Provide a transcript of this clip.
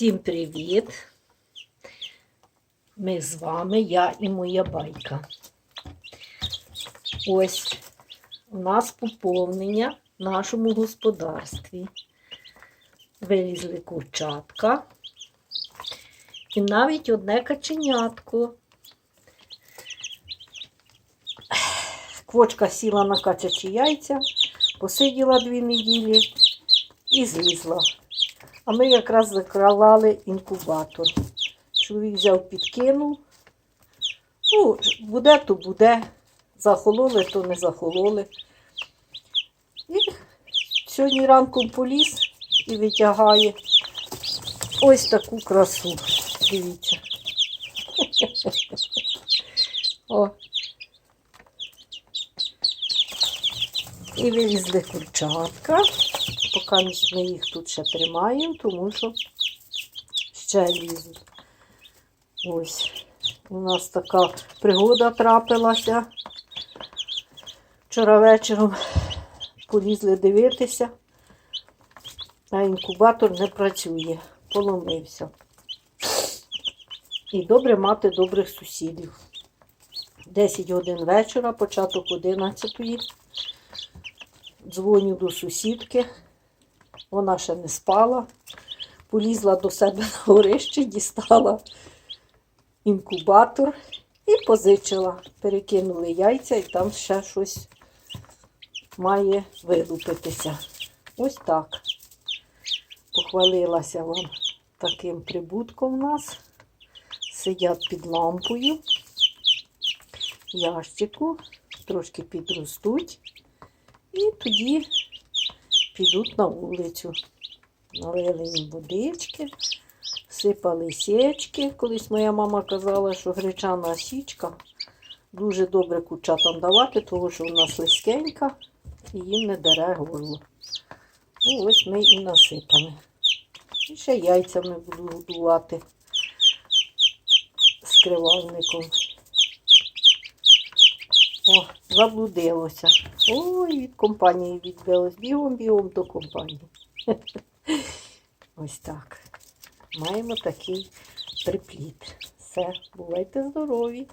Всім привіт! Ми з вами, я і моя байка. Ось у нас поповнення в нашому господарстві. Вилізли курчатка і навіть одне каченятко. Квочка сіла на качачі яйця, посиділа дві неділі і злізла. А ми якраз закралали інкубатор. Чоловік взяв, підкинув. Ну, буде, то буде. Захололи, то не захололи. І сьогодні ранком поліз і витягає ось таку красу. Дивіться. О. І вилізли курчатка. Поки ми їх тут ще тримаємо, тому що ще лізуть. Ось. У нас така пригода трапилася. Вчора вечором полізли дивитися, а інкубатор не працює, поломився. І добре мати добрих сусідів. 10 годин вечора, початок 11. Дзвоню до сусідки. Вона ще не спала. Полізла до себе на горище, дістала інкубатор і позичила. Перекинули яйця і там ще щось має вилупитися. Ось так. Похвалилася вам таким прибутком у нас. Сидять під лампою. Ящику, трошки підростуть. І тоді підуть на вулицю. Налили їм водички, сипали січки. Колись моя мама казала, що гречана січка дуже добре курчатам давати, тому що вона слизькенька і їм не дере горло. Ну, ось ми і насипали. І ще яйцями буду годувати з кривавником. О, заблудилося. Ой, від компанії відбилось. Бігом, бігом до компанії. Ось так. Маємо такий припліт. Все, бувайте здорові!